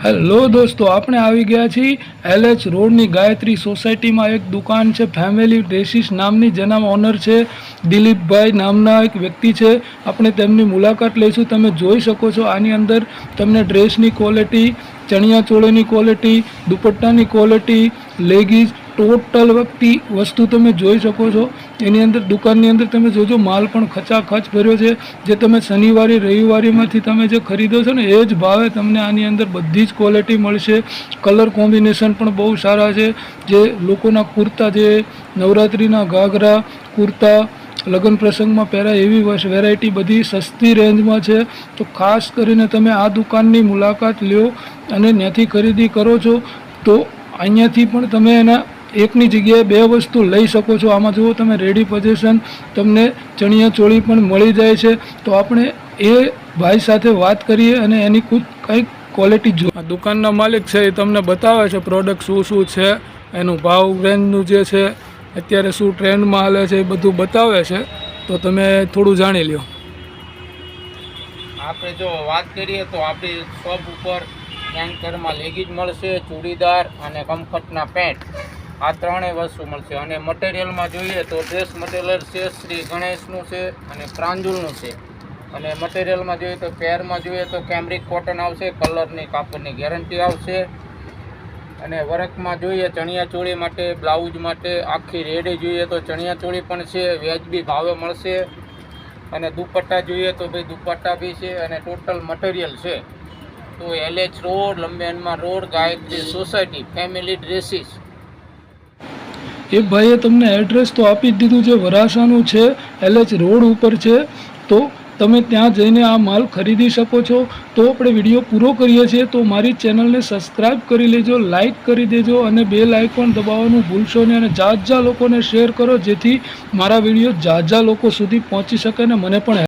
Hello દોસ્તો, આપણે આવી ગયા છીએ એલએચ રોડની ગાયત્રી સોસાયટીમાં એક દુકાન છે, ફેમિલી ડ્રેસીસ નામની જેના ઓનર છે દિલીપભાઈ નામના એક વ્યક્તિ છે. આપણે તેમની મુલાકાત લઈશું. તમે જોઈ શકો છો આની અંદર તમને ડ્રેસની ક્વોલિટી ચણિયા ચોળીની ક્વોલિટી, દુપટ્ટાની ક્વોલિટી, લેગીઝ ટોટલ વ્યક્તિ વસ્તુ તમે જોઈ શકો છો. એની અંદર, દુકાનની અંદર તમે જોજો, માલ પણ ખચાખચ ભર્યો છે. જે તમે શનિવારે, રવિવારીમાંથી તમે જે ખરીદો છો ને, એ જ ભાવે તમને આની અંદર બધી જ ક્વોલિટી મળશે. કલર કોમ્બિનેશન પણ બહુ સારા છે. જે લોકોના કુર્તા જે નવરાત્રિના ઘાઘરા, કુર્તા, લગ્ન પ્રસંગમાં પહેરાય એવી વેરાયટી બધી સસ્તી રેન્જમાં છે. તો ખાસ કરીને તમે આ દુકાનની મુલાકાત લ્યો અને ત્યાંથી ખરીદી કરો છો. તો અહીંયાથી પણ તમે એના એકની જગ્યાએ બે વસ્તુ લઈ શકો છો. આમાં જુઓ તમે રેડી પોઝિશન તમને ચણિયા ચોળી પણ મળી જાય છે. તો આપણે એ ભાઈ સાથે વાત કરીએ અને એની ખુદ કંઈક ક્વોલિટી જો દુકાનના માલિક છે એ તમને બતાવે છે પ્રોડક્ટ શું શું છે એનું ભાવ રેન્જનું જે છે અત્યારે શું ટ્રેન્ડમાં હાલે છે એ બધું બતાવે છે. તો તમે થોડું જાણી લ્યો. આપણે જો વાત કરીએ તો આપણી શોપ ઉપર હેન્કરમાં લેગીજ મળશે ચૂડીદાર અને કમ્ફર્ટના પેન્ટ આ ત્રણેય વસ્તુ મળશે. અને મટીરિયલમાં જોઈએ તો ડ્રેસ મટીરિયલ છે, શ્રી ગણેશનું છે અને પ્રાંજુલનું છે. અને મટીરિયલમાં જોઈએ તો પેરમાં જોઈએ તો કેમ્બ્રિક કોટન આવશે, કલરની કાપડની ગેરંટી આવશે. અને વર્કમાં જોઈએ ચણિયાચોળી માટે, બ્લાઉઝ માટે, આખી રેડી જોઈએ તો ચણિયાચોળી પણ છે, વ્યાજબી ભાવે મળશે. અને દુપટ્ટા જોઈએ તો ભાઈ દુપટ્ટા બી છે અને ટોટલ મટીરિયલ છે. તો LH road લંબેનમાં road, Gayatri society family dresses એ ભાઈએ તમને એડ્રેસ તો આપી જ દીધું છે વરાસાનું છે એલએચ રોડ ઉપર છે. તો તમે ત્યાં જઈને આ માલ ખરીદી શકો છો. તો આપણે વીડિયો પૂરો કરીએ છીએ. તો મારી ચેનલને સબસ્ક્રાઈબ કરી લેજો લાઇક કરી દેજો અને બેલ આઇકોન દબાવવાનું ભૂલશો નહીં અને જાત લોકોને શેર કરો જેથી મારા વીડિયો જાત લોકો સુધી પહોંચી શકે અને મને પણ